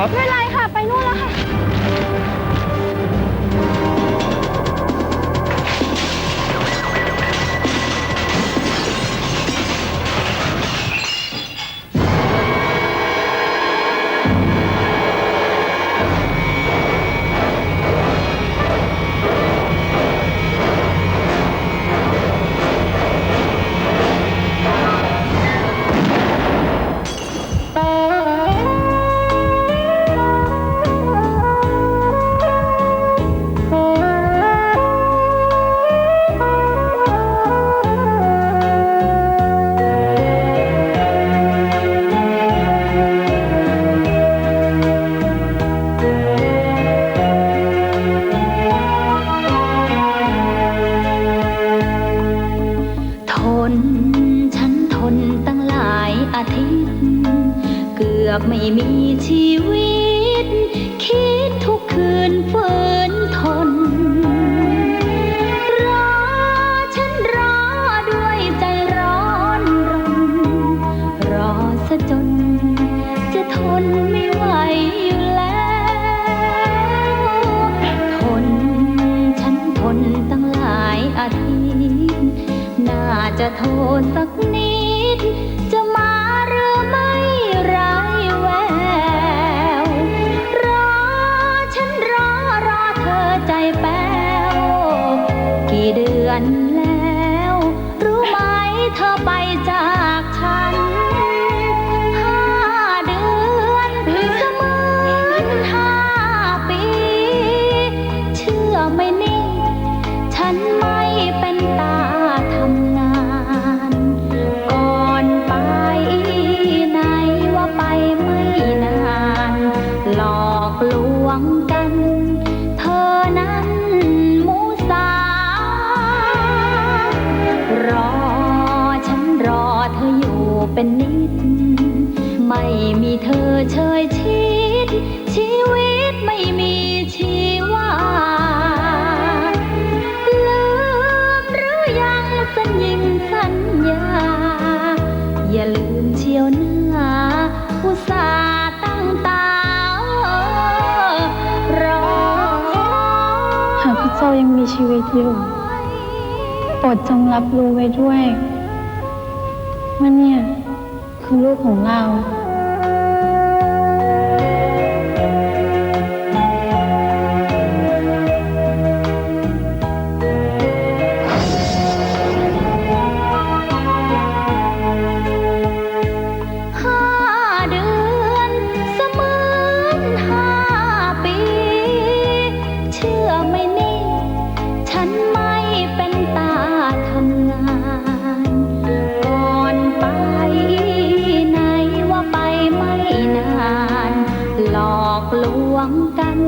ครับ ไม่เป็นไรค่ะ ไปนู่นแล้วค่ะ เกือบไม่มีชีวิต คิดทุกคืนฝืนทน รอฉันรอด้วยใจร้อนรน รอซะจน จะทนไม่ไหวอยู่แล้ว ทน ฉันทนตั้งหลายอาทิตย์ น่าจะโทษสักนิด เดือนแล้ว รู้ไหมเธอ เป็นนิด ไม่มีเธอเชยชิด ชีวิตไม่มีชีวาลืมหรือยังสัญญิงสัญญา อย่าลืมเชียวนะอุตสาห์ตั้งตารอหากพระเจ้ายังมีชีวิตอยู่โปรดจงรับรู้ไว้ด้วยว่าเนี่ย คือลูกของเรา วงกัน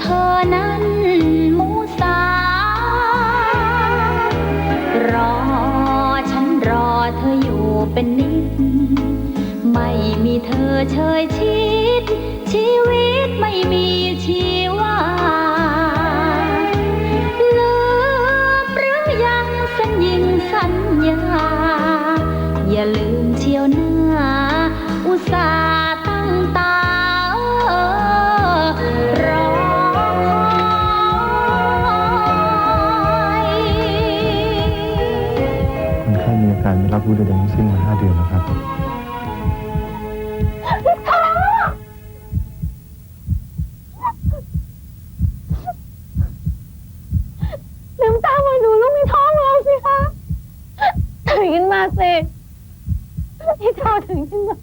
เธอนั้นมูสารอฉันรอเธออยู่เป็นนิด ไม่มีเธอเชยชิด ชีวิตไม่มีชีวาลืมหรือยังสัญญิงสัญญา อย่าลืมเชียวนะอุตส่าห์ตั้งตา ไม่รับรู้ใดๆทั้งสิ้นมาห้าเดือนแล้วครับ ลืมตามาดูลูกในท้องเราสิคะตื่นขึ้นมาสิให้เจ้าถึงขึ้นมา